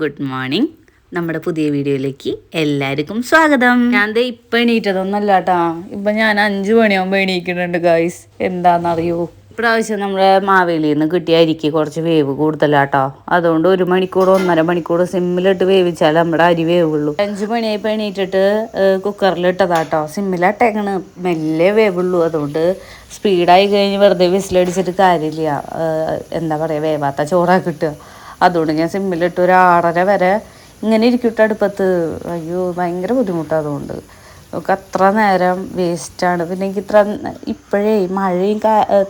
Good morning. നമ്മുടെ പുതിയ വീഡിയോയിലേക്ക് എല്ലാവർക്കും സ്വാഗതം. ഞാൻ ദേ ഇപ്പം എണീറ്റതൊന്നല്ല കേട്ടാ ഇപ്പം ഞാൻ അഞ്ച് മണിയാകുമ്പോൾ എണീക്കുന്നുണ്ട് ഗായ്സ് എന്താണെന്നറിയോ ഇപ്രാവശ്യം നമ്മുടെ മാവേലിയിൽ നിന്ന് കിട്ടിയ അരിക്ക് കുറച്ച് വേവ് കൂടുതലാട്ടോ. അതുകൊണ്ട് ഒരു മണിക്കൂർ ഒന്നര മണിക്കൂർ സിമ്മിലിട്ട് വേവിച്ചാൽ നമ്മുടെ അരി വേവുള്ളൂ. അഞ്ച് മണിയായപ്പോൾ എണീറ്റിട്ട് കുക്കറിലിട്ടതാട്ടോ. സിമ്മിലിട്ടേക്കണ്. മെല്ലെ വേവുള്ളൂ. അതുകൊണ്ട് സ്പീഡായി കഴിഞ്ഞ് വെറുതെ വിസിലടിച്ചിട്ട് കാര്യമില്ല. എന്താ പറയുക വേവാത്ത ചോറാ കിട്ടുക. അതുകൊണ്ട് ഞാൻ സിമ്മിലിട്ട് ഒരു ആറര വരെ ഇങ്ങനെ ഇരിക്കട്ടെ അടുപ്പത്ത്. അയ്യോ ഭയങ്കര ബുദ്ധിമുട്ടാണ് അതുകൊണ്ട്. നമുക്ക് അത്ര നേരം വേസ്റ്റാണ് പിന്നെ എനിക്ക് ഇത്ര ഇപ്പോഴേ മഴയും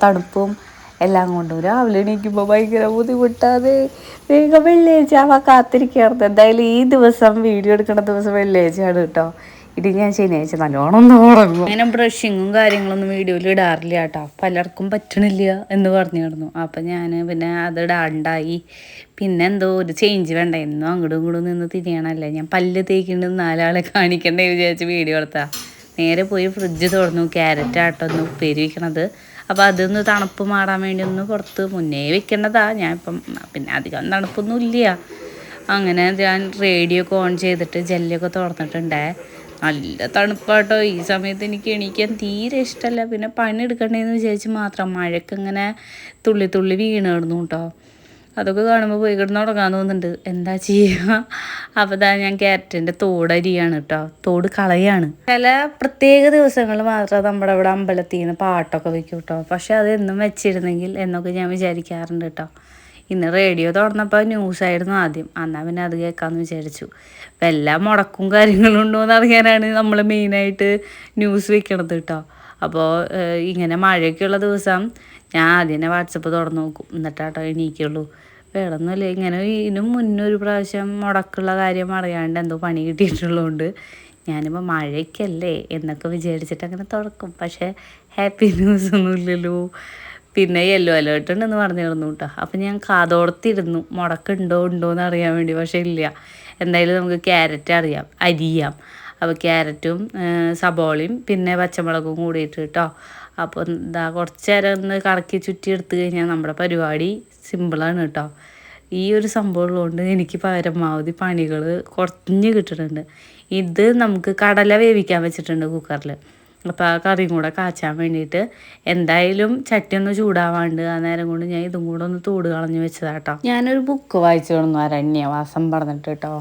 തണുപ്പും എല്ലാം കൊണ്ടും രാവിലെ എണീക്കുമ്പോൾ ഭയങ്കര ബുദ്ധിമുട്ടാതെ വേഗം വെള്ളിയാഴ്ച ആവാ കാത്തിരിക്കാറുണ്ട് എന്തായാലും ഈ ദിവസം വീഡിയോ എടുക്കുന്ന ദിവസം വെള്ളിയാഴ്ചയാണ് കേട്ടോ. ഇനി ഞാൻ ശനിയാഴ്ച നല്ലോണം അങ്ങനെ ബ്രഷിങ്ങും കാര്യങ്ങളൊന്നും വീഡിയോയിൽ ഇടാറില്ല കേട്ടോ പലർക്കും പറ്റണില്ല എന്ന് പറഞ്ഞു കിടന്നു അപ്പം ഞാൻ പിന്നെ അത് ഇടാണ്ടായി. പിന്നെ എന്തോ ഒരു ചേഞ്ച് വേണ്ട? എന്നും അങ്ങോട്ടും ഇങ്ങോട്ടും നിന്ന് തിരിയണമല്ല ഞാൻ പല്ല് തേക്കുന്നുണ്ട് നാലാളെ കാണിക്കണ്ടേ വിചാരിച്ച് വീഡിയോ എടുത്താ. നേരെ പോയി ഫ്രിഡ്ജ് തുറന്നു. ക്യാരറ്റ് ആട്ടോ ഒന്ന് ഉപ്പേരി വയ്ക്കണത് അപ്പോൾ അതൊന്ന് തണുപ്പ് മാറാൻ വേണ്ടി ഒന്ന് പുറത്ത് മുന്നേ വെക്കേണ്ടതാ. ഞാൻ ഇപ്പം പിന്നെ അധികം തണുപ്പൊന്നും ഇല്ല അങ്ങനെ ഞാൻ റേഡിയോ ഒക്കെ ഓൺ ചെയ്തിട്ട് ജെല്ലൊക്കെ തുറന്നിട്ടുണ്ടേ. നല്ല തണുപ്പാട്ടോ. ഈ സമയത്ത് എനിക്ക് എണീക്കാൻ തീരെ ഇഷ്ടമല്ല പിന്നെ പണി എടുക്കണ്ടേന്ന് വിചാരിച്ച് മാത്രം മഴക്കിങ്ങനെ തുള്ളി തുള്ളി വീണ് കിടന്നു കേട്ടോ അതൊക്കെ കാണുമ്പോൾ പോയി കിടന്ന് തുടങ്ങാൻ തോന്നുന്നുണ്ട്. എന്താ ചെയ്യുക? അപ്പോൾ ഇതാ ഞാൻ ക്യാരറ്റിന്റെ തോടരിയാണ് കേട്ടോ തോട് കളയാണ്. ചില പ്രത്യേക ദിവസങ്ങൾ മാത്രം നമ്മുടെ ഇവിടെ അമ്പലത്തിൽ നിന്ന് പാട്ടൊക്കെ വെക്കും കേട്ടോ പക്ഷെ അത് എന്നും വെച്ചിരുന്നെങ്കിൽ എന്നൊക്കെ ഞാൻ വിചാരിക്കാറുണ്ട് കേട്ടോ ഇന്ന് റേഡിയോ തുറന്നപ്പോൾ ന്യൂസായിരുന്നു ആദ്യം. എന്നാൽ പിന്നെ അത് കേൾക്കാമെന്ന് വിചാരിച്ചു. വല്ല മുടക്കും കാര്യങ്ങളും ഉണ്ടോ എന്ന് അറിയാനാണ് നമ്മൾ മെയിനായിട്ട് ന്യൂസ് വെക്കണത് കേട്ടോ അപ്പോൾ ഇങ്ങനെ മഴയൊക്കെയുള്ള ദിവസം ഞാൻ ആദ്യം തന്നെ വാട്സപ്പ് തുറന്ന് നോക്കും. എന്നിട്ടാട്ടോ എണീക്കുള്ളൂ. വേറൊന്നുമില്ല. ഇങ്ങനെ ഇതിനും മുന്നേ ഒരു പ്രാവശ്യം മുടക്കുള്ള കാര്യം അറിയാണ്ട് എന്തോ പണി കിട്ടിയിട്ടുള്ളതുകൊണ്ട് ഞാനിപ്പോൾ മഴയ്ക്കല്ലേ എന്നൊക്കെ വിചാരിച്ചിട്ട് അങ്ങനെ തുറക്കും. പക്ഷേ ഹാപ്പി ന്യൂസ് ഒന്നും ഇല്ലല്ലോ. പിന്നെ യെല്ലോ അലേർട്ട് ഉണ്ടെന്ന് പറഞ്ഞിരുന്നു കേട്ടോ അപ്പം ഞാൻ കാതോർത്തിരുന്നു. മുടക്കുണ്ടോ ഉണ്ടോ എന്ന് അറിയാൻ വേണ്ടി പക്ഷേ ഇല്ല. എന്തായാലും നമുക്ക് ക്യാരറ്റ് അറിയാം അരിയാം. അപ്പോൾ ക്യാരറ്റും സബോളയും പിന്നെ പച്ചമുളകും കൂടിയിട്ട് കേട്ടോ അപ്പോൾ എന്താ കുറച്ച് നേരം ഒന്ന് കറക്കി ചുറ്റി എടുത്ത് കഴിഞ്ഞാൽ നമ്മുടെ പരിപാടി സിമ്പിളാണ് കേട്ടോ ഈ ഒരു സംഭവം ഉള്ളതുകൊണ്ട് എനിക്ക് പരമാവധി പണികൾ കുറഞ്ഞ് കിട്ടുന്നുണ്ട്. ഇത് നമുക്ക് കടല വേവിക്കാൻ വെച്ചിട്ടുണ്ട് കുക്കറിൽ അപ്പോൾ ആ കറിയും കൂടെ കാച്ചാൻ വേണ്ടിയിട്ട് എന്തായാലും ചട്ടി ഒന്ന് ചൂടാവാണ്ട് ആ നേരം കൊണ്ട് ഞാൻ ഇതും കൂടെ ഒന്ന് തൂട് കളഞ്ഞ് വെച്ചതാട്ടോ. ഞാനൊരു ബുക്ക് വായിച്ചു കിടന്നു അരണ്യവാസം പറഞ്ഞിട്ട് കേട്ടോ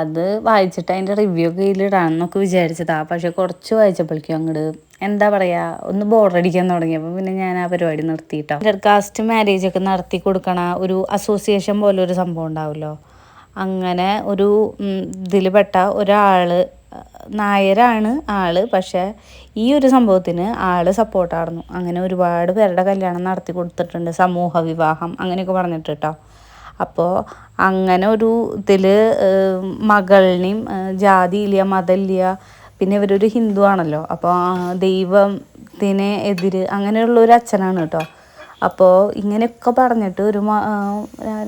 അത് വായിച്ചിട്ട് അതിന്റെ റിവ്യൂ ഒക്കെ ഇതിലിടാമെന്നൊക്കെ വിചാരിച്ചതാ. പക്ഷെ കുറച്ച് വായിച്ചപ്പോഴേക്കും അങ്ങോട്ട് എന്താ പറയുക ഒന്ന് ബോറടിക്കാൻ തുടങ്ങിയപ്പോൾ പിന്നെ ഞാൻ ആ പരിപാടി നിർത്തിയിട്ടോ. കാസ്റ്റ് മാരേജ് ഒക്കെ നടത്തി കൊടുക്കണ ഒരു അസോസിയേഷൻ പോലെ ഒരു സംഭവം ഉണ്ടാവുമല്ലോ അങ്ങനെ ഒരു ഇതിൽ പെട്ട ഒരാൾ നായരാണ് ആൾ. പക്ഷേ ഈ ഒരു സംഭവത്തിന് ആൾ സപ്പോർട്ടായിരുന്നു അങ്ങനെ ഒരുപാട് പേരുടെ കല്യാണം നടത്തി കൊടുത്തിട്ടുണ്ട്. സമൂഹ വിവാഹം അങ്ങനെയൊക്കെ പറഞ്ഞിട്ട് കേട്ടോ അപ്പോൾ അങ്ങനെ ഒരു ഇതിൽ മകളിനെയും ജാതിയില്ല മതമില്ല പിന്നെ ഇവരൊരു ഹിന്ദു ആണല്ലോ. അപ്പോൾ ദൈവത്തിനെ എതിര് അങ്ങനെയുള്ള ഒരു അച്ഛനാണ് കേട്ടോ അപ്പോൾ ഇങ്ങനെയൊക്കെ പറഞ്ഞിട്ട് ഒരു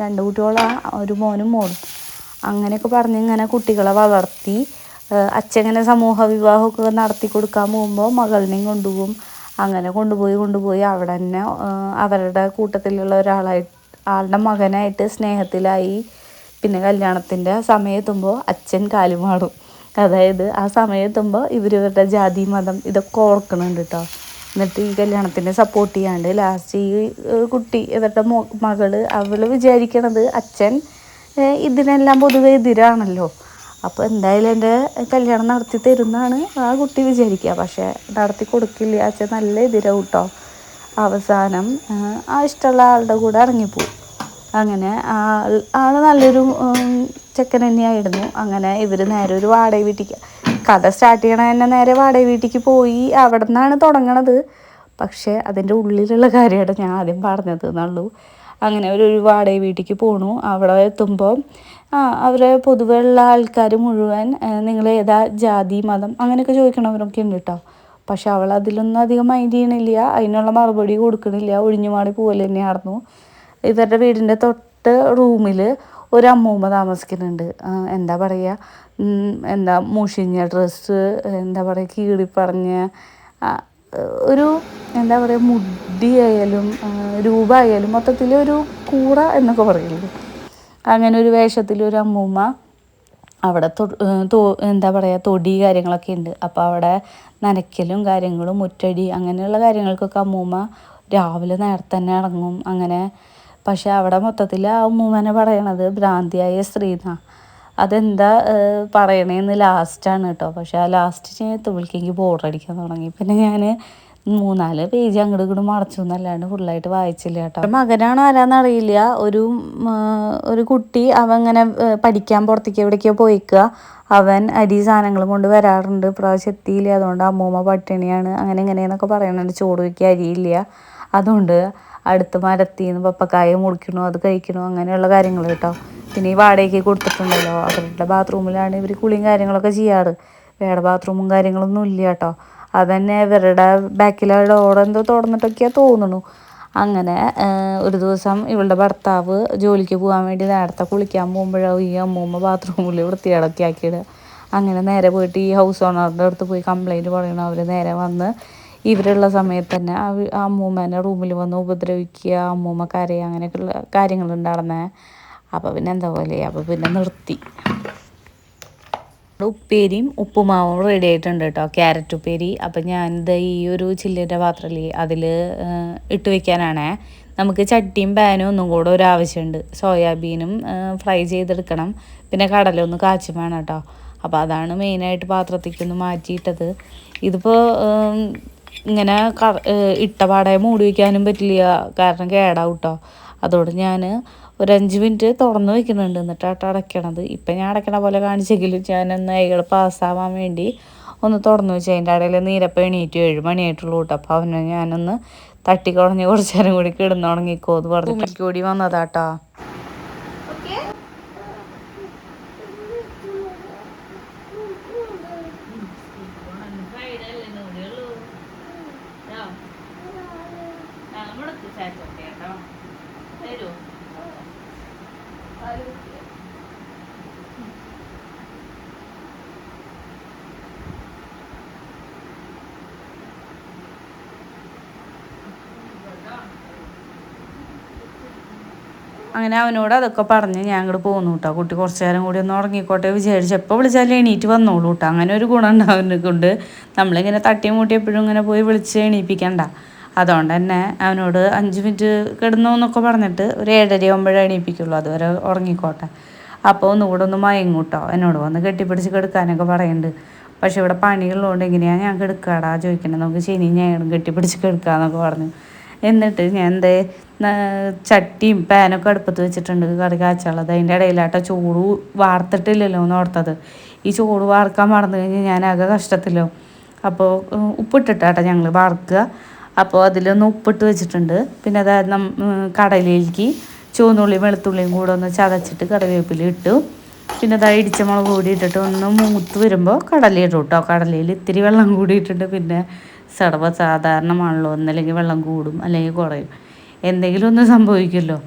രണ്ട് കുട്ടികളാ ഒരു മോനും മോളും അങ്ങനെയൊക്കെ പറഞ്ഞ് ഇങ്ങനെ കുട്ടികളെ വളർത്തി അച്ഛങ്ങനെ സമൂഹ വിവാഹമൊക്കെ നടത്തി കൊടുക്കാൻ പോകുമ്പോൾ മകളിനെയും കൊണ്ടുപോകും. അങ്ങനെ കൊണ്ടുപോയി കൊണ്ടുപോയി അവിടെ തന്നെ അവരുടെ കൂട്ടത്തിലുള്ള ഒരാളായി ആളുടെ മകനായിട്ട് സ്നേഹത്തിലായി പിന്നെ കല്യാണത്തിന്റെ സമയത്തുമ്പോൾ അച്ഛൻ കാലുമാടും അതായത് ആ സമയത്തുമ്പോൾ ഇവർ ഇവരുടെ ജാതി മതം ഇതൊക്കെ ഓർക്കണുണ്ട് കേട്ടോ എന്നിട്ട് ഈ കല്യാണത്തിനെ സപ്പോർട്ട് ചെയ്യാണ്ട് ലാസ്റ്റ് ഈ കുട്ടി ഇവരുടെ മോ മകൾ അവൾ വിചാരിക്കണത് അച്ഛൻ ഇതിനെല്ലാം പൊതുവെ എതിരാണല്ലോ. അപ്പോൾ എന്തായാലും എന്റെ കല്യാണം നടത്തി തരുന്നതാണ് ആ കുട്ടി വിചാരിക്കുക. പക്ഷേ നടത്തി കൊടുക്കില്ല. അച്ഛൻ നല്ല എതിരാവും കേട്ടോ അവസാനം ആ ഇഷ്ടമുള്ള ആളുടെ കൂടെ ഇറങ്ങിപ്പോവും. അങ്ങനെ ആൾ ആൾ നല്ലൊരു ചെക്കൻ തന്നെയായിരുന്നു. അങ്ങനെ ഇവർ നേരെ ഒരു വാടക വീട്ടിക്ക് കഥ സ്റ്റാർട്ട് ചെയ്യണ തന്നെ നേരെ വാടക വീട്ടിക്ക് പോയി. അവിടെ നിന്നാണ് തുടങ്ങണത്. പക്ഷേ അതിന്റെ ഉള്ളിലുള്ള കാര്യമാണ് ഞാൻ ആദ്യം പറഞ്ഞത് എന്നുള്ളൂ. അങ്ങനെ ഒരു വാടക വീട്ടിക്ക് പോണു. അവിടെ എത്തുമ്പോൾ ആ അവരെ പൊതുവെയുള്ള ആൾക്കാർ മുഴുവൻ നിങ്ങൾ ഏതാ ജാതി മതം അങ്ങനെയൊക്കെ ചോദിക്കണവരൊക്കെ ഉണ്ട് കേട്ടോ പക്ഷെ അവൾ അതിലൊന്നും അധികം മൈൻഡ് ചെയ്യണില്ല. അതിനുള്ള മറുപടി കൊടുക്കണില്ല. ഒഴിഞ്ഞു മാറി പോലെ തന്നെയായിരുന്നു. ഇവരുടെ വീടിന്റെ തൊട്ട് റൂമിൽ ഒരു അമ്മൂമ്മ താമസിക്കുന്നുണ്ട് എന്താ പറയുക എന്താ മുഷിഞ്ഞ ഡ്രസ്സ് എന്താ പറയുക കീറിപ്പറഞ്ഞ ആ, ഒരു എന്താ പറയുക മുടിയായാലും രൂപ രൂപമായാലും മൊത്തത്തിൽ ഒരു കൂറ എന്നൊക്കെ പറയില്ലേ അങ്ങനെ ഒരു വേഷത്തിൽ ഒരു അമ്മൂമ്മ അവിടെ തൊ- എന്താ പറയുക തൊടി കാര്യങ്ങളൊക്കെ ഉണ്ട് അപ്പോൾ അവിടെ നനയ്ക്കലും കാര്യങ്ങളും മുറ്റടി അങ്ങനെയുള്ള കാര്യങ്ങൾക്കൊക്കെ അമ്മൂമ്മ രാവിലെ നേരത്തെ തന്നെ ഇറങ്ങും അങ്ങനെ പക്ഷെ അവിടെ മൊത്തത്തിൽ ആ അമ്മൂമ്മനെ പറയണത് ഭ്രാന്തിയായ സ്ത്രീന്നാ. അതെന്താ പറയണേന്ന് ലാസ്റ്റാണ് കേട്ടോ പക്ഷെ ആ ലാസ്റ്റ് തുള്ളിക്ക് എനിക്ക് ബോറടിക്കാൻ തുടങ്ങി. പിന്നെ ഞാൻ മൂന്നാൽ പേജ് അങ്ങോട്ട് ഇങ്ങോട്ട് മറച്ചു എന്നല്ലാണ്ട് ഫുള്ളായിട്ട് വായിച്ചില്ല കേട്ടോ. മകനാണ് ആരാന്ന് അറിയില്ല. ഒരു ഒരു കുട്ടി അവൻ ഇങ്ങനെ പഠിക്കാൻ പുറത്തേക്ക് എവിടേക്കോ പോയിക്കുക. അവൻ അരി സാധനങ്ങൾ കൊണ്ട് വരാറുണ്ട്. പ്രാവശ്യം എത്തിയില്ല അതുകൊണ്ട് അമ്മൂമ്മ പട്ടിണിയാണ്. അങ്ങനെ ഇങ്ങനെയെന്നൊക്കെ പറയുന്നുണ്ട് ചോറ് വയ്ക്കുക അരിയില്ല. അതുകൊണ്ട് അടുത്ത മരത്തിൽ നിന്ന് പപ്പക്കായ മുറിക്കണു അത് കഴിക്കണു അങ്ങനെയുള്ള കാര്യങ്ങൾ കേട്ടോ. പിന്നെ ഈ വാടകയ്ക്ക് കൊടുത്തിട്ടുണ്ടല്ലോ. അവരുടെ ബാത്റൂമിലാണ് ഇവർ കുളിയും കാര്യങ്ങളൊക്കെ ചെയ്യാറ്. വേറെ ബാത്റൂമും കാര്യങ്ങളൊന്നും ഇല്ല കേട്ടോ. അതന്നെ ഇവരുടെ ബാക്കിലെ ഡോർ എന്തോ തുറന്നിട്ടൊക്കെയാ തോന്നുന്നു അങ്ങനെ ഒരു ദിവസം ഇവളുടെ ഭർത്താവ് ജോലിക്ക് പോകാൻ വേണ്ടി നേരത്തെ കുളിക്കാൻ പോകുമ്പോഴോ ഈ അമ്മൂമ്മ ബാത്റൂമിൽ വൃത്തികേടൊക്കെ ആക്കിയിടുക അങ്ങനെ നേരെ പോയിട്ട് ഈ ഹൗസ് ഓണറിന്റെ അടുത്ത് പോയി കംപ്ലൈന്റ് പറയണം. അവർ നേരെ വന്ന് ഇവരുള്ള സമയത്ത് തന്നെ ആ അമ്മൂമ്മേനെ റൂമിൽ വന്ന് ഉപദ്രവിക്കുക അമ്മൂമ്മ കരയുക അങ്ങനെയൊക്കെയുള്ള കാര്യങ്ങളുണ്ടായിരുന്നേ. അപ്പോൾ പിന്നെ എന്താ പോലെ? അപ്പോൾ പിന്നെ നിർത്തി. ഉപ്പേരിയും ഉപ്പുമാവും റെഡി ആയിട്ടുണ്ട് കേട്ടോ. ക്യാരറ്റ് ഉപ്പേരി. അപ്പം ഞാനിത് ഈ ഒരു ചില്ലിന്റെ പാത്രത്തിൽ അതിൽ ഇട്ട് വെക്കാനാണേ. നമുക്ക് ചട്ടിയും പാനും ഒന്നും കൂടെ ഒരു ആവശ്യമുണ്ട്. സോയാബീനും ഫ്രൈ ചെയ്തെടുക്കണം. പിന്നെ കടലൊന്ന് കാച്ചും വേണം കേട്ടോ. അപ്പോൾ അതാണ് മെയിനായിട്ട് പാത്രത്തേക്കൊന്ന് മാറ്റിയിട്ടത്. ഇതിപ്പോൾ ഇങ്ങനെ ഇട്ടപാടെ ഇട്ട പാടെ മൂടി വയ്ക്കാനും പറ്റില്ല. കാരണം കേടാവും കേട്ടോ. അതോട് ഞാൻ ഒരു അഞ്ച് മിനിറ്റ് തുറന്നു വെക്കുന്നുണ്ട്. എന്നിട്ടാട്ടോ അടയ്ക്കണത്. ഇപ്പം ഞാൻ അടയ്ക്കണ പോലെ കാണിച്ചെങ്കിലും ഞാനൊന്ന് അയാൾ പാസ്സാവാൻ വേണ്ടി ഒന്ന് തുറന്നു വെച്ചു അതിന്റെ ഇടയിൽ നീരപ്പം എണീറ്റ് ഏഴ് മണിയായിട്ടുള്ളൂ കേട്ടോ അപ്പോൾ അവനെ ഞാനൊന്ന് തട്ടിക്കുറഞ്ഞ് കുറച്ച് നേരം കൂടി കിടന്നുടങ്ങിക്കോ എന്ന് പറഞ്ഞു കൂടി വന്നതാട്ടോ അങ്ങനെ അവനോട് അതൊക്കെ പറഞ്ഞ് ഞാൻ അങ്ങോട്ട് പോന്നു കേട്ടോ കുട്ടി കുറച്ച് നേരം കൂടി ഒന്ന് ഉറങ്ങിക്കോട്ടെ വിചാരിച്ചു എപ്പോൾ വിളിച്ചാലും എണീറ്റ് വന്നോളൂ കേട്ടോ അങ്ങനെ ഒരു ഗുണം ഉണ്ട് അവനെ കൊണ്ട് നമ്മളിങ്ങനെ തട്ടി മൂട്ടി എപ്പോഴും ഇങ്ങനെ പോയി വിളിച്ച് എണീപ്പിക്കണ്ട. അതുകൊണ്ട് തന്നെ അവനോട് അഞ്ച് മിനിറ്റ് കിടന്നു എന്നൊക്കെ പറഞ്ഞിട്ട് ഒരു ഏഴര ആകുമ്പോഴേ എണീപ്പിക്കുള്ളൂ. അതുവരെ ഉറങ്ങിക്കോട്ടെ. അപ്പോൾ ഒന്നുകൂടെ ഒന്ന് മയങ്ങും കേട്ടോ എന്നോട് വന്ന് കെട്ടിപ്പിടിച്ച് കിടക്കാനൊക്കെ പറയുന്നുണ്ട് പക്ഷെ ഇവിടെ പണികളുള്ളതുകൊണ്ട് എങ്ങനെയാണ് ഞാൻ കിടക്കാടാ ചോദിക്കണേ. നമുക്ക് ശനി ഞാൻ കെട്ടിപ്പിടിച്ച് കിടക്കാന്നൊക്കെ പറഞ്ഞു. എന്നിട്ട് ഞാൻ എന്ത് ചട്ടിയും പാനൊക്കെ അടുപ്പത്ത് വെച്ചിട്ടുണ്ട്. കറി കാച്ചുള്ളത് അതിന്റെ ഇടയിലാട്ടോ ചൂട് വാർത്തിട്ടില്ലല്ലോ എന്ന് ഓർത്തത്. ഈ ചൂട് വാർക്കാൻ മറന്നു കഴിഞ്ഞാൽ ഞാൻ ആകെ കഷ്ടത്തിലോ. അപ്പോൾ ഉപ്പിട്ടിട്ടാട്ടോ ഞങ്ങൾ വാർക്കുക. അപ്പോൾ അതിലൊന്ന് ഉപ്പിട്ട് വെച്ചിട്ടുണ്ട്. പിന്നെ അതായത് നം കടലയിലേക്ക് ചുവന്നുള്ളിയും വെളുത്തുള്ളിയും കൂടെ ഒന്ന് ചതച്ചിട്ട് കറിവേപ്പില ഇട്ടു. പിന്നെ അതായത് ഇടിച്ച മുളക് കൂടി ഇട്ടിട്ട് ഒന്ന് മൂത്ത് വരുമ്പോൾ കടല ഇടും കേട്ടോ കടലയിൽ ഇത്തിരി വെള്ളം കൂടിയിട്ടുണ്ട്. പിന്നെ സർവ സാധാരണമാണല്ലോ. ഒന്നല്ലെങ്കിൽ വെള്ളം കൂടും അല്ലെങ്കിൽ കുറയും. എന്തെങ്കിലും ഒന്ന് സംഭവിക്കുമല്ലോ.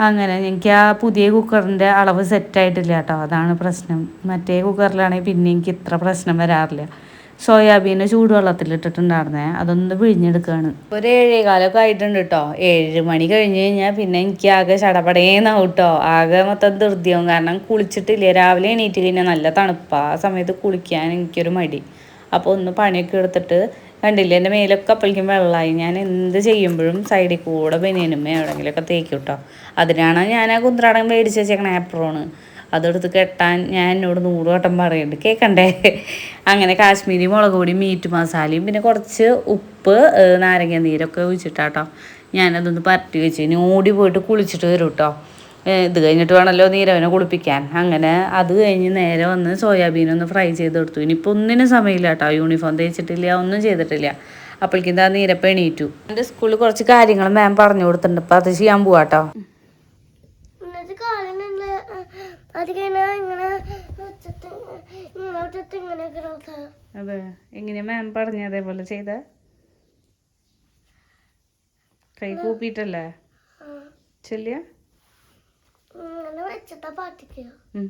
അങ്ങനെ എനിക്ക് ആ പുതിയ കുക്കറിന്റെ അളവ് സെറ്റായിട്ടില്ല കേട്ടോ. അതാണ് പ്രശ്നം. മറ്റേ കുക്കറിലാണെങ്കിൽ പിന്നെ എനിക്ക് ഇത്ര പ്രശ്നം വരാറില്ല. സോയാബീന് ചൂടുവെള്ളത്തിലിട്ടിട്ടുണ്ടായിരുന്നേ. അതൊന്ന് പിഴിഞ്ഞെടുക്കുകയാണ് ഒരു ഏഴേകാലൊക്കെ ആയിട്ടുണ്ട് കേട്ടോ. ഏഴ് മണി കഴിഞ്ഞ് കഴിഞ്ഞാൽ പിന്നെ എനിക്ക് ആകെ ചടപടേന്നാവും കേട്ടോ. ആകെ മൊത്തം ധൃതിയാവും കാരണം കുളിച്ചിട്ടില്ല. രാവിലെ എണീറ്റ് കഴിഞ്ഞാൽ നല്ല തണുപ്പാണ് ആ സമയത്ത് കുളിക്കാൻ എനിക്കൊരു മടി. അപ്പോൾ ഒന്ന് പണിയൊക്കെ എടുത്തിട്ട് കണ്ടില്ലേ? എന്റെ മേലൊക്കെ അപ്പോഴേക്കും വെള്ളമായി ഞാൻ എന്ത് ചെയ്യുമ്പോഴും സൈഡിൽ കൂടെ ബനിയനും എവിടെയെങ്കിലുമൊക്കെ തേക്കും കേട്ടോ അതിനാണ് ഞാൻ ആ കുന്ത്രാടകം മേടിച്ച് വെച്ചേക്കണ ആപ്രോണ് അതെടുത്ത് കെട്ടാൻ ഞാൻ എന്നോട് നൂറ് വട്ടം പറയുന്നുണ്ട് കേൾക്കണ്ടേ അങ്ങനെ കാശ്മീരി മുളക് പൊടി മീറ്റ് മസാലയും പിന്നെ കുറച്ച് ഉപ്പ് നാരങ്ങ നീരൊക്കെ ഒഴിച്ചിട്ടാട്ടോ ഞാനതൊന്ന് പരട്ടി വെച്ച് ഇനി ഓടി പോയിട്ട് കുളിച്ചിട്ട് വരും കേട്ടോ ഇത് കഴിഞ്ഞിട്ട് വേണമല്ലോ നീരവനെ കുളിപ്പിക്കാൻ. അങ്ങനെ അത് കഴിഞ്ഞ് നേരെ വന്ന് സോയാബീൻ ഒന്ന് ഫ്രൈ കൊടുത്തു. ഇനിയിപ്പോൾ ഒന്നിനും സമയമില്ല കേട്ടോ. യൂണിഫോം തേച്ചിട്ടില്ല ഒന്നും ചെയ്തിട്ടില്ല. അപ്പോഴേക്കും താ നീരപ്പം എണീറ്റു. എന്റെ സ്കൂളിൽ കുറച്ച് കാര്യങ്ങൾ മാം പറഞ്ഞു കൊടുത്തിട്ടുണ്ട്. അപ്പോൾ അത് ചെയ്യാൻ പോവാട്ടോ കേട്ടോ. അതെ എങ്ങനെയാ മാം പറഞ്ഞ അതേപോലെ ചെയ്ത? കൈ കൂപ്പിട്ടല്ലേ ചെല്ലിയ?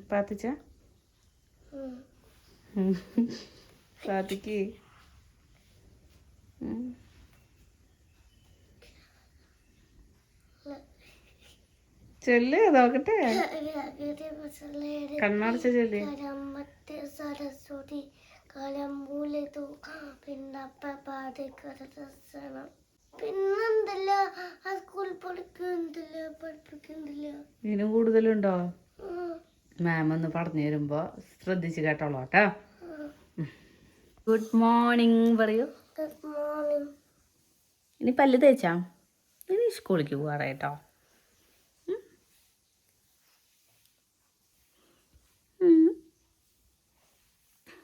പ്രാർത്ഥിച്ച? പ്രാർത്ഥിക്ക്. ചൊല്ല് നോക്കട്ടെ. കണ്ണടച്ച ചൊല്ല്. സരസ്വതി കലമ്പൂലിതു പിന്നപ്പ പാടിക്കരസനം പിന്നെന്തല്ല? ആ സ്കൂളിൽ പഠിക്കുന്നില്ല പഠിപ്പിക്കുന്നില്ല ഇതിന് കൂടുതലുണ്ടോ? മാം ഒന്ന് പറഞ്ഞു തരുമ്പോ ശ്രദ്ധിച്ച് കേട്ടോളൂ കേട്ടോ. ഗുഡ് മോർണിംഗ് പറയൂ. Good morning. ഇനി പല്ല് തേച്ചാ? ഇനി സ്കൂളിലേക്ക് പോകാറേട്ടോ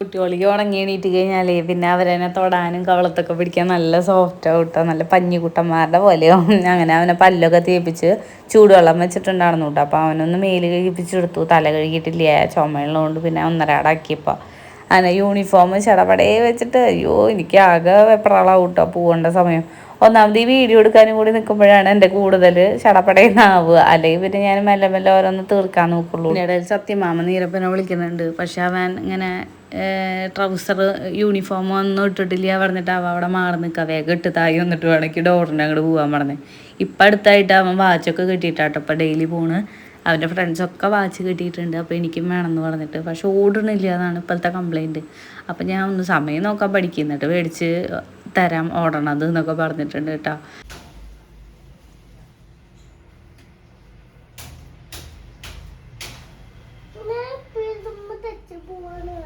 കുട്ടികൾക്ക് ഉണങ്ങി എണീറ്റ് കഴിഞ്ഞാലേ പിന്നെ അവരതിനെ തൊടാനും കവളത്തൊക്കെ പിടിക്കാൻ നല്ല സോഫ്റ്റ് ആവട്ടോ നല്ല പഞ്ഞിക്കുട്ടന്മാരുടെ പോലെയോ. അങ്ങനെ അവനെ പല്ലൊക്കെ തേപ്പിച്ച് ചൂടുവെള്ളം വെച്ചിട്ടുണ്ടായിരുന്നു കേട്ടോ. അപ്പോൾ അവനൊന്ന് മേൽ കഴുകിപ്പിച്ചെടുത്തു തല കഴുകിയിട്ടില്ല ചുമയുള്ളതുകൊണ്ട് പിന്നെ ഒന്നരാടാക്കിയപ്പോൾ അങ്ങനെ യൂണിഫോം ചടപടയെ വെച്ചിട്ട് അയ്യോ എനിക്ക് ആകെ വെപ്രാളാവും കേട്ടോ പോകേണ്ട സമയം. ഒന്നാമത് ഈ വീഡിയോ എടുക്കാനും കൂടി നിൽക്കുമ്പോഴാണ് എന്റെ കൂടുതൽ ചടപടയെന്നാവുക അല്ലെങ്കിൽ പിന്നെ ഞാൻ മെല്ലെ മെല്ലെ ഓരോന്ന് തീർക്കാൻ നോക്കുള്ളൂ. ഇടയിൽ സത്യമാമ നീരപ്പനെ വിളിക്കുന്നുണ്ട്. പക്ഷെ അവൻ ഇങ്ങനെ ട്രൗസർ യൂണിഫോം ഒന്നും ഇട്ടിട്ടില്ല പറഞ്ഞിട്ട് അവ അവിടെ മാറി നിൽക്കുക വേഗം ഇട്ട് തായി വന്നിട്ട് വേണമെങ്കിൽ ഡോറിന്റെ അങ്ങോട്ട് പോകാൻ പറഞ്ഞ്. ഇപ്പം അടുത്തായിട്ട് അവൻ വാച്ചൊക്കെ കിട്ടിയിട്ടാട്ടോ ഇപ്പം ഡെയിലി പോണ്. അവന്റെ ഫ്രണ്ട്സൊക്കെ വാച്ച് കിട്ടിയിട്ടുണ്ട്. അപ്പോൾ എനിക്കും വേണമെന്ന് പറഞ്ഞിട്ട്. പക്ഷെ ഓടണില്ല എന്നാണ് ഇപ്പോഴത്തെ കംപ്ലൈന്റ് അപ്പം ഞാൻ ഒന്ന് സമയം നോക്കാൻ പഠിക്കുന്നുണ്ട് മേടിച്ച് തരാം ഓടണത് എന്നൊക്കെ പറഞ്ഞിട്ടുണ്ട് കേട്ടോ ഞാൻ എപ്പോഴും തെറ്റി പോവാണ്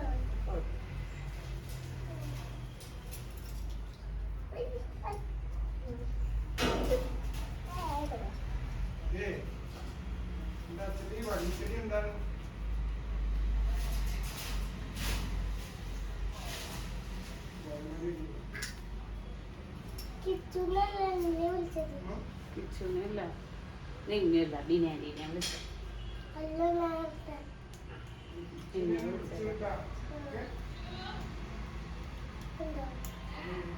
കിച്ചുന്നല്ല എന്നെ വിളിച്ചത് കിച്ചുന്നില്ല നിന്നില്ല ബിനാലിനെ വിളിച്ചത് അല്ല നേരത്തെ എന്താ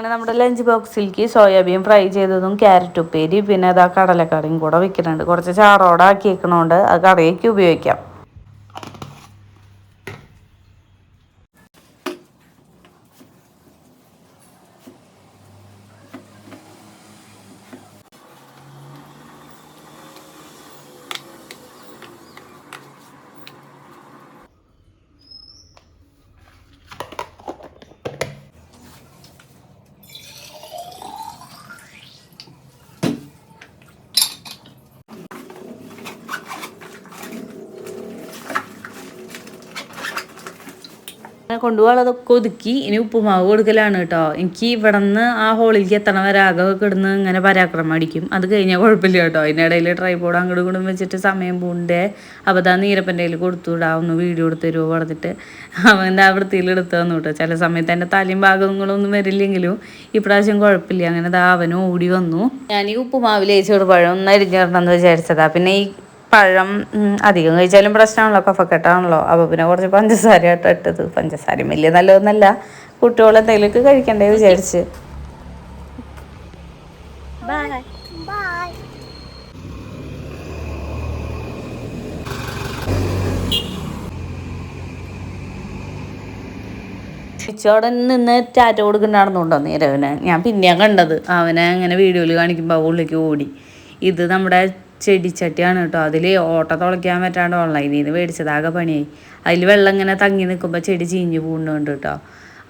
അങ്ങനെ നമ്മുടെ ലഞ്ച് ബോക്സിലേക്ക് സോയാബീൻ ഫ്രൈ ചെയ്തതും ക്യാരറ്റ് ഉപ്പേരി പിന്നെ അതാ കടലക്കറിയും കൂടെ വെക്കുന്നുണ്ട്. കുറച്ച് ചാറോടെ ആക്കിയേക്കണോണ്ട് അത് കറിയൊക്കെ ഉപയോഗിക്കാം. അങ്ങനെ കൊണ്ടുപോകാനുള്ളതൊക്കെ ഒതുക്കി ഇനി ഉപ്പുമാവ് കൊടുക്കലാണ് കേട്ടോ. എനിക്ക് ഇവിടെ നിന്ന് ആ ഹോളിലേക്ക് എത്തണ വരെ ആകെ കിടന്ന് ഇങ്ങനെ പരാക്രമം അടിക്കും. അത് കഴിഞ്ഞാൽ കുഴപ്പമില്ല കേട്ടോ. അതിനിടയിൽ ബോർഡ് അങ്ങോട്ടും ഇങ്ങോട്ടും വെച്ചിട്ട് സമയം പൂണ്ടേ അപ്പോൾ അതാ നീരപ്പന്റെ കയ്യിൽ കൊടുത്തു. വിടാ ഒന്ന് വീഡിയോ എടുത്ത് തരുമോ പറഞ്ഞിട്ട്. അവന്റെ ആ വൃത്തിയിൽ എടുത്തു തന്നു കേട്ടോ. ചില സമയത്ത് എന്റെ തലയും ഭാഗങ്ങളൊന്നും വരില്ലെങ്കിലും ഇപ്രാവശ്യം കുഴപ്പമില്ല. അങ്ങനെ ദാ അവനും ഓടി വന്നു. ഞാൻ ഈ ഉപ്പുമാവിൽ പഴം ഒന്ന് എന്ന് വിചാരിച്ചതാ. പിന്നെ ഈ പഴം അധികം കഴിച്ചാലും പ്രശ്നമാണല്ലോ കഫക്കെട്ടാണല്ലോ. അപ്പോൾ പിന്നെ കുറച്ച് പഞ്ചസാര ആട്ടോ ഇട്ടത്. പഞ്ചസാരയും വലിയ നല്ലതൊന്നല്ല. കുട്ടികൾ എന്തെങ്കിലുമൊക്കെ കഴിക്കണ്ടേ വിചാരിച്ച്. അവിടെ നിന്ന് ടാറ്റ കൊടുക്കുന്നുണ്ടായിരുന്നുണ്ടോ നേരവനെ ഞാൻ പിന്നെയാണ് കണ്ടത്. അവനെ അങ്ങനെ വീഡിയോയിൽ കാണിക്കുമ്പോൾ ഉള്ളിലേക്ക് ഓടി. ഇത് നമ്മുടെ ചെടിച്ചട്ടിയാണ് കേട്ടോ. അതിൽ ഓട്ട തുളയ്ക്കാൻ പറ്റാണ്ട് ഓൺലൈനിൽ നിന്ന് മേടിച്ചത് ആകെ പണിയായി. അതിൽ വെള്ളം ഇങ്ങനെ തങ്ങി നിൽക്കുമ്പോൾ ചെടി ചീഞ്ഞ് പോകുന്നുണ്ട് കേട്ടോ.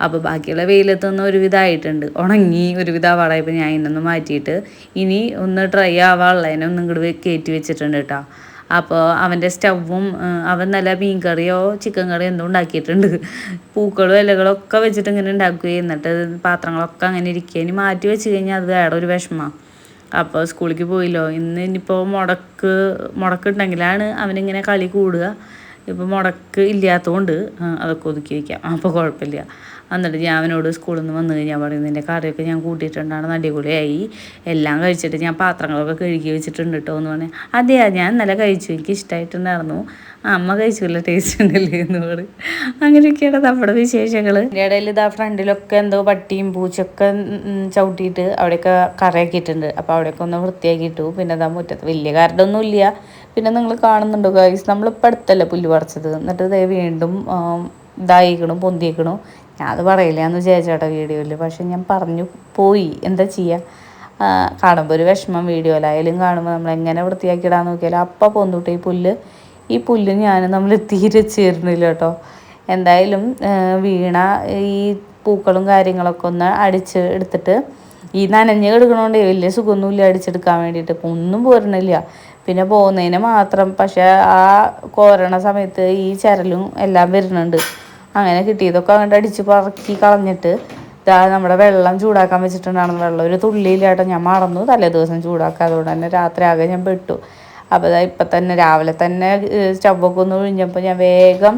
അപ്പോൾ ബാക്കിയുള്ള വെയിലത്തൊന്നും ഒരുവിധമായിട്ടുണ്ട് ഉണങ്ങി ഒരുവിധം വളയപ്പോൾ ഞാൻ ഇന്നൊന്ന് മാറ്റിയിട്ട് ഇനി ഒന്ന് ഡ്രൈ ആവാനുള്ളതിനെ ഒന്നും ഇങ്ങോട്ട് കയറ്റി വെച്ചിട്ടുണ്ട് കേട്ടോ. അപ്പോൾ അവന്റെ സ്റ്റവും അവൻ നല്ല മീൻ കറിയോ ചിക്കൻ കറിയോ എന്തോ ഉണ്ടാക്കിയിട്ടുണ്ട്. പൂക്കളും ഇലകളും ഒക്കെ വെച്ചിട്ട് ഇങ്ങനെ ഉണ്ടാക്കുകയും. എന്നിട്ട് പാത്രങ്ങളൊക്കെ അങ്ങനെ ഇരിക്കുക. ഇനി മാറ്റി വെച്ച് കഴിഞ്ഞാൽ അത് വേറെ ഒരു വിഷമമാണ് അപ്പോൾ സ്കൂളിലേക്ക് പോയില്ലോ. ഇന്ന് ഇനിയിപ്പോൾ മുടക്ക് മുടക്കുണ്ടെങ്കിലാണ് അവനിങ്ങനെ കളി കൂടുക. ഇപ്പോൾ മുടക്ക് ഇല്ലാത്തതുകൊണ്ട് അതൊക്കെ ഒതുക്കി വയ്ക്കാം അപ്പോൾ കുഴപ്പമില്ല. എന്നിട്ട് ഞാൻ അവനോട് സ്കൂളിൽ നിന്ന് വന്നു കഴിഞ്ഞാൽ പറയും നിന്റെ കറിയൊക്കെ ഞാൻ കൂട്ടിയിട്ടുണ്ടാണ് അടിപൊളിയായി. എല്ലാം കഴിച്ചിട്ട് ഞാൻ പാത്രങ്ങളൊക്കെ കഴുകി വെച്ചിട്ടുണ്ട് കേട്ടോ എന്ന് പറഞ്ഞാൽ അതെ ഞാൻ ഇന്നലെ കഴിച്ചു എനിക്ക് ഇഷ്ടമായിട്ടുണ്ടായിരുന്നു അമ്മ കഴിച്ചില്ല ടേസ്റ്റ് ഉണ്ടല്ലേ? എന്ന് പറയും അങ്ങനെയൊക്കെയാണ് നമ്മുടെ വിശേഷങ്ങൾ എന്റെ ഇടയിൽ ഇതാ ഫ്രണ്ടിലൊക്കെ എന്തോ പട്ടിയും പൂച്ചൊക്കെ ചവിട്ടിയിട്ട് അവിടെയൊക്കെ കറയാക്കിയിട്ടുണ്ട്. അപ്പോൾ അവിടെയൊക്കെ ഒന്ന് വൃത്തിയാക്കിയിട്ടു. പിന്നെ അതാ മുറ്റത്ത് വലിയ കാരണമൊന്നും ഇല്ല. പിന്നെ നിങ്ങൾ കാണുന്നുണ്ടോ ഗൈസ് നമ്മളിപ്പോൾ അടുത്തല്ലേ പുല്ല് പറിച്ചത്? എന്നിട്ട് ഇതേ വീണ്ടും ഇതായിക്കണു പൊന്തിയേക്കണു. ഞാൻ അത് പറയില്ല എന്ന് വിചാരിച്ചോട്ടെ വീഡിയോയിൽ പക്ഷെ ഞാൻ പറഞ്ഞു പോയി എന്താ ചെയ്യുക കാണുമ്പോൾ ഒരു വിഷമം വീഡിയോയിലായാലും കാണുമ്പോൾ നമ്മൾ എങ്ങനെ വൃത്തിയാക്കിയിടാൻ നോക്കിയാലും അപ്പം പൊന്തുട്ട് ഈ പുല്ല്. ഈ പുല്ല് ഞാൻ നമ്മൾ തീരെ ചേർന്നില്ല കേട്ടോ. എന്തായാലും വീണ ഈ പൂക്കളും കാര്യങ്ങളൊക്കെ ഒന്ന് അടിച്ച് എടുത്തിട്ട് ഈ നനഞ്ഞ് കിടക്കണോണ്ട് വലിയ സുഖമൊന്നുമില്ല അടിച്ചെടുക്കാൻ വേണ്ടിയിട്ട്. ഇപ്പം ഒന്നും പോരണില്ല പിന്നെ പോകുന്നതിന് മാത്രം പക്ഷേ ആ കോരണ സമയത്ത് ഈ ചരലും എല്ലാം വരുന്നുണ്ട്. അങ്ങനെ കിട്ടിയതൊക്കെ അങ്ങോട്ട് അടിച്ച് പറക്കി കളഞ്ഞിട്ട് ഇതാ നമ്മുടെ വെള്ളം ചൂടാക്കാൻ വെച്ചിട്ടുണ്ടായിരുന്നു. വെള്ളം ഒരു തുള്ളിയില്ലാട്ടോ ഞാൻ മറന്നു തലേ ദിവസം ചൂടാക്കുക അതുകൊണ്ട് തന്നെ രാത്രി ആകെ ഞാൻ പെട്ടു. അപ്പോൾ ഇതാ ഇപ്പം തന്നെ രാവിലെ തന്നെ സ്റ്റവൊക്കെ ഒന്ന് ഒഴിഞ്ഞപ്പോൾ ഞാൻ വേഗം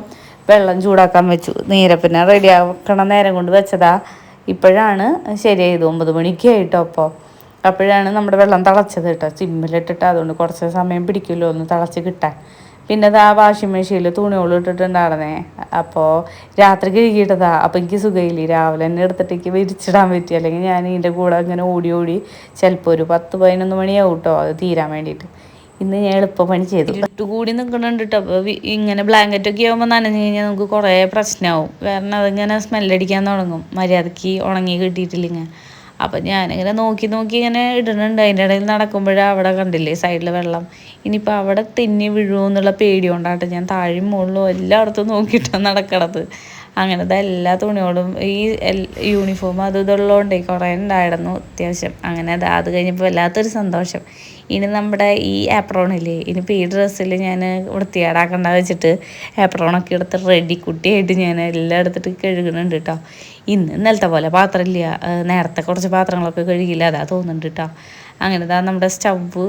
വെള്ളം ചൂടാക്കാൻ വെച്ചു. നേരെ പിന്നെ റെഡി ആക്കണ നേരം കൊണ്ട് വെച്ചതാ. ഇപ്പോഴാണ് ശരിയായത് ഒമ്പത് മണിക്ക് ആയിട്ടോ അപ്പോൾ അപ്പോഴാണ് നമ്മുടെ വെള്ളം തിളച്ചത് കേട്ടോ. സിമ്മിലിട്ടിട്ട്. അതുകൊണ്ട് കുറച്ച് സമയം പിടിക്കുമല്ലോ ഒന്ന് തിളച്ച് കിട്ടാൻ. പിന്നെ അത് ആ വാഷിംഗ് മെഷീനിൽ തുണികൾ ഇട്ടിട്ടുണ്ടായിരുന്നേ. അപ്പോൾ രാത്രി കഴുകിയിട്ടതാ. അപ്പോൾ എനിക്ക് സുഖമില്ല രാവിലെ തന്നെ എടുത്തിട്ട് എനിക്ക് വിരിച്ചിടാൻ പറ്റി. അല്ലെങ്കിൽ ഞാൻ ഇതിന്റെ കൂടെ ഇങ്ങനെ ഓടി ഓടി ചിലപ്പോൾ ഒരു പത്ത് പതിനൊന്ന് മണിയാവും കേട്ടോ അത് തീരാൻ വേണ്ടിയിട്ട്. ഇന്ന് ഞാൻ എളുപ്പപ്പണി ചെയ്തു. ഇട്ടുകൂടി കൂടി നിൽക്കണുണ്ട് കേട്ടോ അപ്പോൾ ഇങ്ങനെ ബ്ലാങ്കറ്റൊക്കെ ആകുമ്പോൾ നനഞ്ഞു കഴിഞ്ഞാൽ നമുക്ക് കുറേ പ്രശ്നമാവും കാരണം അതിങ്ങനെ സ്മെല്ലടിക്കാൻ തുടങ്ങും. മര്യാദയ്ക്ക് ഉണങ്ങി കിട്ടിയിട്ടില്ലെങ്കിൽ അപ്പം ഞാനിങ്ങനെ നോക്കി നോക്കി ഇങ്ങനെ ഇടുന്നുണ്ട്. അതിന്റെ ഇടയിൽ നടക്കുമ്പോഴേ അവിടെ കണ്ടില്ലേ സൈഡിൽ വെള്ളം. ഇനിയിപ്പോൾ അവിടെ തെന്നി വീഴുമോ എന്നുള്ള പേടി കൊണ്ടാട്ടോ ഞാൻ താഴെയും മുകളിലും എല്ലായിടത്തും നോക്കിയിട്ടാണ് നടക്കണത്. അങ്ങനത്തെ എല്ലാ തുണിയോടും ഈ യൂണിഫോം അത് ഇതുള്ളതുകൊണ്ടേ കുറേ ഉണ്ടായിരുന്നു അത്യാവശ്യം. അങ്ങനെ അത് കഴിഞ്ഞപ്പോൾ വല്ലാത്തൊരു സന്തോഷം. ഇനി നമ്മുടെ ഈ ആപ്രോണില്ലേ ഇനിയിപ്പോൾ ഈ ഡ്രസ്സിൽ ഞാൻ വൃത്തികേടാക്കണ്ട വെച്ചിട്ട് ആപ്രോണൊക്കെ എടുത്ത് റെഡി കുട്ടിയായിട്ട് ഞാൻ എല്ലാം എടുത്തിട്ട് കഴുകുന്നുണ്ട് കേട്ടോ ഇന്ന് ഇന്നലത്തെ പോലെ പാത്രമില്ല. നേരത്തെ കുറച്ച് പാത്രങ്ങളൊക്കെ കഴുകില്ല അതാ തോന്നുന്നുണ്ട് കേട്ടോ അങ്ങനെ ദാ നമ്മുടെ സ്റ്റവ്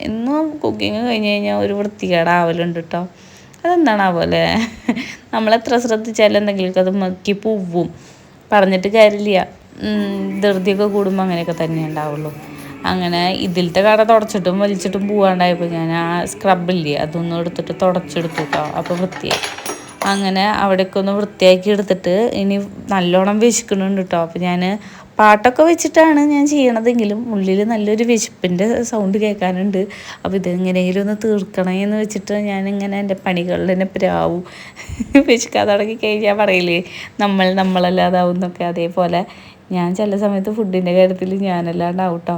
എന്നും കുക്കിങ് കഴിഞ്ഞ് കഴിഞ്ഞാൽ ഒരു വൃത്തികേടാവലുണ്ട് കേട്ടോ അതെന്താണാവോലെ നമ്മളെത്ര ശ്രദ്ധിച്ചാലും എന്തെങ്കിലുമൊക്കെ അത് മക്കി പോവും. പറഞ്ഞിട്ട് കാര്യമില്ല. ധൃതിയൊക്കെ കൂടുമ്പോൾ അങ്ങനെയൊക്കെ തന്നെ ഉണ്ടാവുള്ളൂ. അങ്ങനെ ഇതിലത്തെ കട തുടച്ചിട്ടും വലിച്ചിട്ടും പോവാണ്ടായപ്പോൾ ഞാൻ ആ സ്ക്രബില്ലേ അതൊന്നും എടുത്തിട്ട് തുടച്ചെടുത്തു കേട്ടോ അപ്പോൾ വൃത്തിയായി. അങ്ങനെ അവിടേക്ക് ഒന്ന് വൃത്തിയാക്കി എടുത്തിട്ട് ഇനി നല്ലോണം വിശക്കണുണ്ട് കേട്ടോ അപ്പോൾ ഞാൻ പാട്ടൊക്കെ വെച്ചിട്ടാണ് ഞാൻ ചെയ്യണതെങ്കിലും ഉള്ളിൽ നല്ലൊരു വിശപ്പിന്റെ സൗണ്ട് കേൾക്കാനുണ്ട്. അപ്പോൾ ഇതെങ്ങനെയെങ്കിലും ഒന്ന് തീർക്കണേ എന്ന് വെച്ചിട്ട് ഞാനിങ്ങനെ എന്റെ പണികളിൽ തന്നെ പ്രാവും. വിശക്കാതെ തുടങ്ങി കഴിഞ്ഞാൽ പറയില്ലേ നമ്മൾ നമ്മളല്ലാതാവും എന്നൊക്കെ അതേപോലെ. ഞാൻ ചില സമയത്ത് ഫുഡിന്റെ കാര്യത്തിൽ ഞാനല്ലാണ്ടാവും കേട്ടോ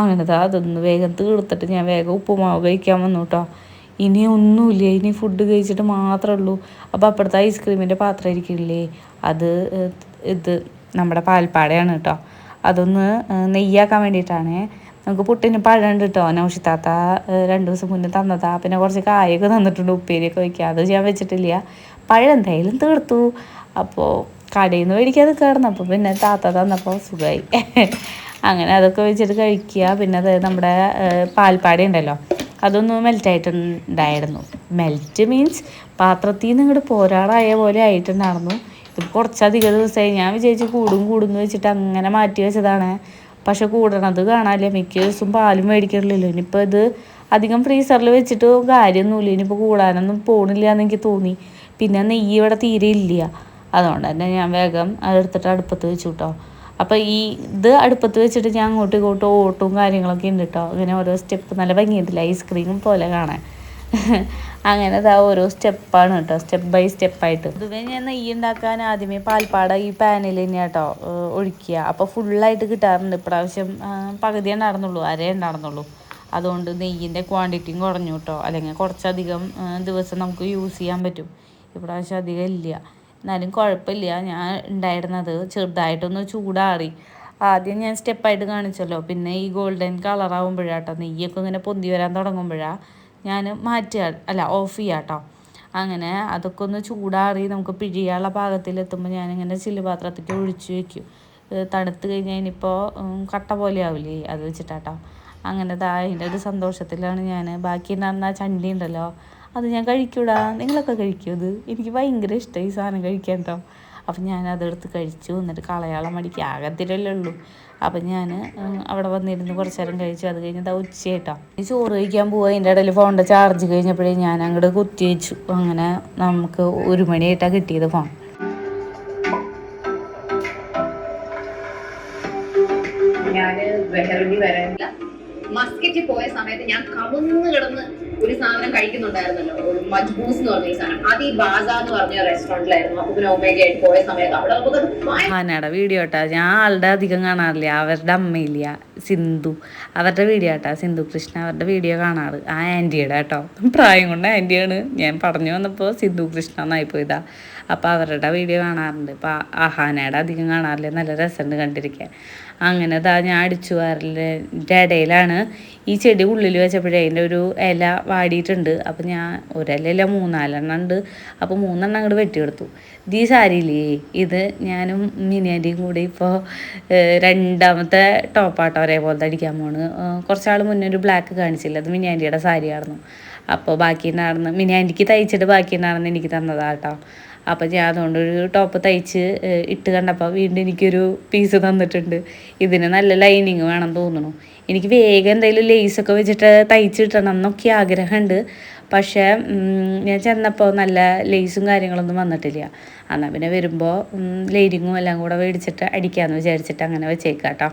അങ്ങനത്തെ അതൊന്ന് വേഗം തീർത്തിട്ട് ഞാൻ വേഗം ഉപ്പുമാവ് കഴിക്കാൻ വന്നു കേട്ടോ. ഇനി ഒന്നുമില്ല ഇനി ഫുഡ് കഴിച്ചിട്ട് മാത്രമേ ഉള്ളൂ. അപ്പോൾ അപ്പുറത്തെ ഐസ്ക്രീമിന്റെ പാത്രം ഇരിക്കില്ലേ? അത് ഇത് നമ്മുടെ പാൽപ്പാടയാണ് കേട്ടോ. അതൊന്ന് നെയ്യാക്കാൻ വേണ്ടിയിട്ടാണ്. നമുക്ക് പുട്ടിന് പഴമുണ്ട് കേട്ടോ. നൗഷിത്താത്ത രണ്ട് ദിവസം മുന്നേ തന്നതാ. പിന്നെ കുറച്ച് കായൊക്കെ തന്നിട്ടുണ്ട് ഉപ്പേരിയൊക്കെ വയ്ക്കുക അത് ഞാൻ വെച്ചിട്ടില്ല. പഴം എന്തായാലും തീർത്തു. അപ്പോൾ കടയിൽ നിന്ന് മേടിക്കാതെ കയറുന്നു അപ്പോൾ പിന്നെ താത്ത തന്നപ്പോൾ സുഖമായി അങ്ങനെ അതൊക്കെ വെച്ചിട്ട് കഴിക്കുക. പിന്നെ അത് നമ്മുടെ പാൽപ്പാടി ഉണ്ടല്ലോ അതൊന്ന് മെൽറ്റായിട്ടുണ്ടായിരുന്നു മെൽറ്റ് മീൻസ് പാത്രത്തിൽ നിന്ന് ഇങ്ങോട്ട് പോരാടായ പോലെ ആയിട്ടുണ്ടായിരുന്നു. ഇത് കുറച്ചധികം ദിവസമായി ഞാൻ വിചാരിച്ചു കൂടും കൂടും എന്ന് വെച്ചിട്ട് അങ്ങനെ മാറ്റി വെച്ചതാണ്. പക്ഷെ കൂടണത് കാണാനില്ല. മിക്ക ദിവസവും പാലും മേടിക്കണില്ലല്ലോ ഇനിയിപ്പോൾ ഇത് അധികം ഫ്രീസറിൽ വെച്ചിട്ട് കാര്യമൊന്നുമില്ല. ഇനിയിപ്പോൾ കൂടാനൊന്നും പോണില്ല എന്ന് എനിക്ക് തോന്നി. പിന്നെ നെയ്യ് ഇവിടെ തീരെ ഇല്ല. അതുകൊണ്ട് തന്നെ ഞാൻ വേഗം അതെടുത്തിട്ട് അടുപ്പത്ത് വെച്ചു കേട്ടോ അപ്പോൾ ഈ ഇത് അടുപ്പത്ത് വെച്ചിട്ട് ഞാൻ അങ്ങോട്ടും ഇങ്ങോട്ടും ഓട്ടും കാര്യങ്ങളൊക്കെ ഉണ്ട് കേട്ടോ അങ്ങനെ ഓരോ സ്റ്റെപ്പ് നല്ല ഭംഗിയുണ്ടല്ല? ഐസ്ക്രീം പോലെ കാണാൻ. അങ്ങനെ ഇതാ ഓരോ സ്റ്റെപ്പാണ് കേട്ടോ. സ്റ്റെപ്പ് ബൈ സ്റ്റെപ്പായിട്ട് ഇതുവരെ ഞാൻ നെയ്യ് ഉണ്ടാക്കാൻ ആദ്യമേ പാൽപ്പാട ഈ പാനിൽ തന്നെ കേട്ടോ ഒഴിക്കുക. അപ്പോൾ ഫുള്ളായിട്ട് കിട്ടാറുണ്ട്. ഇപ്രാവശ്യം പകുതിയേ ഉണ്ടായിരുന്നുള്ളൂ അരേ ഉണ്ടായിരുന്നുള്ളൂ. അതുകൊണ്ട് നെയ്യിന്റെ ക്വാണ്ടിറ്റിയും കുറഞ്ഞു കേട്ടോ അല്ലെങ്കിൽ കുറച്ചധികം ദിവസം നമുക്ക് യൂസ് ചെയ്യാൻ പറ്റും. ഇപ്രാവശ്യം അധികം ഇല്ല. എന്നാലും കുഴപ്പമില്ല. ഞാൻ ഉണ്ടായിരുന്നത് ചെറുതായിട്ടൊന്ന് ചൂടാറി. ആദ്യം ഞാൻ സ്റ്റെപ്പായിട്ട് കാണിച്ചല്ലോ. പിന്നെ ഈ ഗോൾഡൻ കളറാവുമ്പോഴാട്ടോ നെയ്യൊക്കെ ഇങ്ങനെ പൊന്തി വരാൻ തുടങ്ങുമ്പോഴാണ് ഞാൻ മാറ്റുക അല്ല ഓഫ് ചെയ്യാട്ടോ. അങ്ങനെ അതൊക്കെ ഒന്ന് ചൂടാറി നമുക്ക് പിഴിയാനുള്ള പാകത്തിലെത്തുമ്പോൾ ഞാനിങ്ങനെ ചില്ല് ഒഴിച്ചു വയ്ക്കും തണുത്ത് കഴിഞ്ഞാൽ ഇനിയിപ്പോൾ കട്ട പോലെ ആവില്ലേ അത് വെച്ചിട്ടാട്ടോ. അങ്ങനെ അതിന്റെ ഒരു സന്തോഷത്തിലാണ് ഞാൻ ബാക്കി ഉണ്ടായിരുന്ന ആ ചണ്ടി ഉണ്ടല്ലോ. അത് ഞാൻ കഴിക്കൂടാ. നിങ്ങളൊക്കെ കഴിക്കൂ അത് എനിക്ക് ഭയങ്കര ഇഷ്ടമായി ഈ സാധനം കഴിക്കാൻ കേട്ടോ അപ്പം ഞാൻ അതെടുത്ത് കഴിച്ചു. എന്നിട്ട് കളയാളം മടിക്ക് ആകത്തിരല്ലേ ഉള്ളൂ. അപ്പം ഞാൻ അവിടെ വന്നിരുന്ന് കുറച്ച് നേരം കഴിച്ചു. അത് കഴിഞ്ഞ് ഇതാ ഉച്ചയായിട്ടോ. ഈ ചോറ് കഴിക്കാൻ പോവുക അതിന്റെ ഇടയിൽ ഫോണിന്റെ ചാർജ് കഴിഞ്ഞപ്പോഴേ ഞാൻ അങ്ങോട്ട് കുത്തി വെച്ചു. അങ്ങനെ നമുക്ക് ഒരു മണിയായിട്ടാണ് കിട്ടിയത് ഫോൺ. ഞാൻ ബെഹറിനി വരാനില്ല മസ്കറ്റിൽ പോയ സമയത്ത് ഞാൻ കമന്ന് കിടന്ന് ഒരു സാധനം കഴിക്കുന്നുണ്ടായിരുന്നല്ലോ. മജ്ബൂസ് എന്ന് പറഞ്ഞ സാധനം. അത് ഈ ബാസ എന്ന് പറഞ്ഞ റെസ്റ്റോറന്റിലായിരുന്നു അപ്പൊ പിന്നെ പോയ സമയത്ത് അവിടെ ഹാനയുടെ വീഡിയോ ഞാൻ ആളുടെ അധികം കാണാറില്ല. അവരുടെ അമ്മയില്ല സിന്ധു. അവരുടെ വീഡിയോ കേട്ടോ. സിന്ധു കൃഷ്ണ അവരുടെ വീഡിയോ കാണാറ്. ആ ആന്റിയുടെ കേട്ടോ. പ്രായം കൊണ്ട് ആന്റിയാണ്. ഞാൻ പറഞ്ഞു വന്നപ്പോൾ സിന്ധു കൃഷ്ണ എന്നായി പോയതാ. അപ്പോൾ അവരുടെ വീഡിയോ കാണാറുണ്ട്. അപ്പോൾ ആഹാനയുടെ അധികം കാണാറില്ല. നല്ല രസമുണ്ട് കണ്ടിരിക്കാൻ. അങ്ങനെ അതാ ഞാൻ അടിച്ചു വാരലിന്റെ ഇടയിലാണ്. ഈ ചെടി ഉള്ളിൽ വെച്ചപ്പോഴേ അതിന്റെ ഒരു ഇല വാടിയിട്ടുണ്ട്. അപ്പോൾ ഞാൻ ഒരിലയില മൂന്നാലെണ്ണം ഉണ്ട്. അപ്പോൾ മൂന്നെണ്ണം അങ്ങോട്ട് വെട്ടിയെടുത്തു ഇത് ഈ സാരിയില്ലേ? ഇത് ഞാനും മിനിയാന്റെയും കൂടി ഇപ്പോൾ രണ്ടാമത്തെ ടോപ്പാട്ടോ ഒരേപോലത്തെ അടിക്കാൻ പോണ്. കുറച്ചാൾ മുന്നേ ഒരു ബ്ലാക്ക് കാണിച്ചില്ല? അത് മിനിയാന്റിയുടെ സാരിയായിരുന്നു. അപ്പോൾ ബാക്കി ഉണ്ടായിരുന്നു. മിനിയാന്റിക്ക് തയ്ച്ചിട്ട് ബാക്കി ഉണ്ടായിരുന്നു എനിക്ക് തന്നതാട്ടോ. അപ്പോൾ ഞാൻ അതുകൊണ്ട് ഒരു ടോപ്പ് തയ്ച്ച് ഇട്ട് കണ്ടപ്പോൾ വീണ്ടും എനിക്കൊരു പീസ് തന്നിട്ടുണ്ട്. ഇതിന് നല്ല ലൈനിങ് വേണം തോന്നുന്നു. എനിക്ക് വേഗം എന്തെങ്കിലും ലേസൊക്കെ വെച്ചിട്ട് തയ്ച്ച് കിട്ടണം എന്നൊക്കെ ആഗ്രഹമുണ്ട്. പക്ഷേ ഞാൻ ചെന്നപ്പോൾ നല്ല ലേസും കാര്യങ്ങളൊന്നും വന്നിട്ടില്ല. എന്നാൽ പിന്നെ വരുമ്പോൾ ലൈനിങ്ങും എല്ലാം കൂടെ മേടിച്ചിട്ട് അടിക്കാമെന്ന് വിചാരിച്ചിട്ട് അങ്ങനെ വെച്ചേക്കാം കേട്ടോ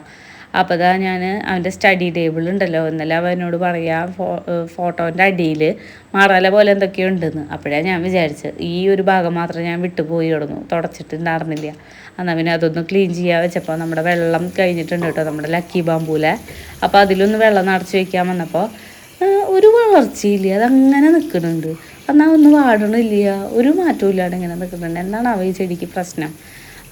അപ്പോൾ അതാ ഞാൻ അവന്റെ സ്റ്റഡി ടേബിൾ ഉണ്ടല്ലോ. ഇന്നലെ അവനോട് പറയാം ഫോ ഫോട്ടോന്റെ അടിയിൽ മാറാല പോലെ എന്തൊക്കെയോ ഉണ്ടെന്ന്. അപ്പോഴാണ് ഞാൻ വിചാരിച്ചത് ഈ ഒരു ഭാഗം മാത്രം ഞാൻ വിട്ടുപോയി തുടങ്ങും തുടച്ചിട്ടുണ്ടായിരുന്നില്ല. എന്നാൽ പിന്നെ അതൊന്ന് ക്ലീൻ ചെയ്യാൻ വെച്ചപ്പോൾ നമ്മുടെ വെള്ളം കഴിഞ്ഞിട്ടുണ്ട് കേട്ടോ നമ്മുടെ ലക്കി ബാമ്പൂലെ അപ്പോൾ അതിലൊന്ന് വെള്ളം നിറച്ച് വയ്ക്കാൻ വന്നപ്പോൾ ഒരു വളർച്ചയില്ല. അതങ്ങനെ നിൽക്കുന്നുണ്ട് എന്നാൽ ഒന്നും വാടണില്ല ഒരു മാറ്റവും ഇല്ലാണ്ട് ഇങ്ങനെ നിൽക്കുന്നുണ്ട് എന്താണ് അവ ഈ ചെടിക്ക് പ്രശ്നം?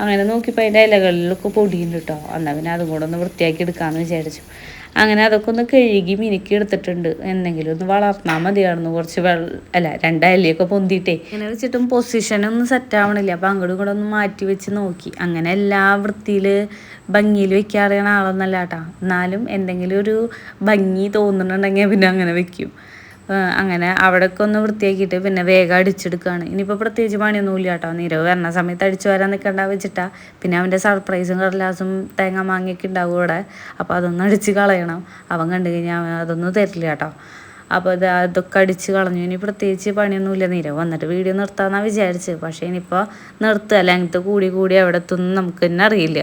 അങ്ങനെ നോക്കിയപ്പോൾ അതിന്റെ ഇലകളിലൊക്കെ പൊടിയുണ്ട് കേട്ടോ എന്നാൽ പിന്നെ അതും കൂടെ ഒന്ന് വൃത്തിയാക്കി എടുക്കാമെന്ന് വിചാരിച്ചു. അങ്ങനെ അതൊക്കെ ഒന്ന് കഴുകി മിനുക്കി എടുത്തിട്ടുണ്ട്. എന്തെങ്കിലും ഒന്ന് വളർന്നാൽ മതിയായിരുന്നു. കുറച്ച് വെള്ളം അല്ല രണ്ടല്ലിയൊക്കെ പൊന്തിയിട്ടേ. അങ്ങനെ വെച്ചിട്ടും പൊസിഷനൊന്നും സെറ്റ് ആവണില്ല. അപ്പം അങ്ങോട്ടും കൂടെ ഒന്ന് മാറ്റി വെച്ച് നോക്കി. അങ്ങനെ എല്ലാ വൃത്തിയിൽ ഭംഗിയിൽ വെക്കാറിയണ ആളൊന്നല്ല കേട്ടോ എന്നാലും എന്തെങ്കിലും ഒരു ഭംഗി തോന്നുന്നുണ്ടെങ്കിൽ പിന്നെ അങ്ങനെ വെക്കും. അങ്ങനെ അവിടെയൊക്കെ ഒന്ന് വൃത്തിയാക്കിയിട്ട് പിന്നെ വേഗം അടിച്ചെടുക്കുകയാണ് ഇനിയിപ്പോൾ പ്രത്യേകിച്ച് പണിയൊന്നുമില്ല കേട്ടോ നീരവ് വരണ സമയത്ത് അടിച്ചു വരാൻ നിൽക്കണ്ട വെച്ചിട്ടാ. പിന്നെ അവന്റെ സർപ്രൈസും കടലാസും തേങ്ങ മാങ്ങയൊക്കെ ഉണ്ടാവും ഇവിടെ അപ്പോൾ അതൊന്നും അടിച്ച് കളയണം. അവൻ കണ്ടു കഴിഞ്ഞാൽ അതൊന്നും തരില്ല കേട്ടോ അപ്പോൾ ഇത് അതൊക്കെ അടിച്ച് കളഞ്ഞു. ഇനി പ്രത്യേകിച്ച് പണിയൊന്നുമില്ല നീരവ് വന്നിട്ട് വീഡിയോ നിർത്താമെന്നാണ് വിചാരിച്ചത്. പക്ഷേ ഇനിയിപ്പോൾ നിർത്തുക ലെങ്ത്ത് കൂടി കൂടി അവിടെ എത്തുമെന്ന് നമുക്ക് തന്നെ അറിയില്ല.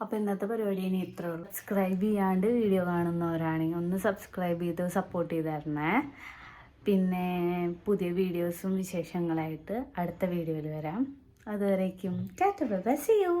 അപ്പോൾ ഇന്നത്തെ പരിപാടി ഇനി ഇത്രേ ഉള്ളൂ. സബ്സ്ക്രൈബ് ചെയ്യാണ്ട് വീഡിയോ കാണുന്നവരാണെങ്കിൽ ഒന്ന് സബ്സ്ക്രൈബ് ചെയ്ത് സപ്പോർട്ട് ചെയ്ത് തരണേ പിന്നെ പുതിയ വീഡിയോസും വിശേഷങ്ങളായിട്ട് അടുത്ത വീഡിയോയിൽ വരാം. അതുവരേക്കും ടാറ്റ ബൈ സി യു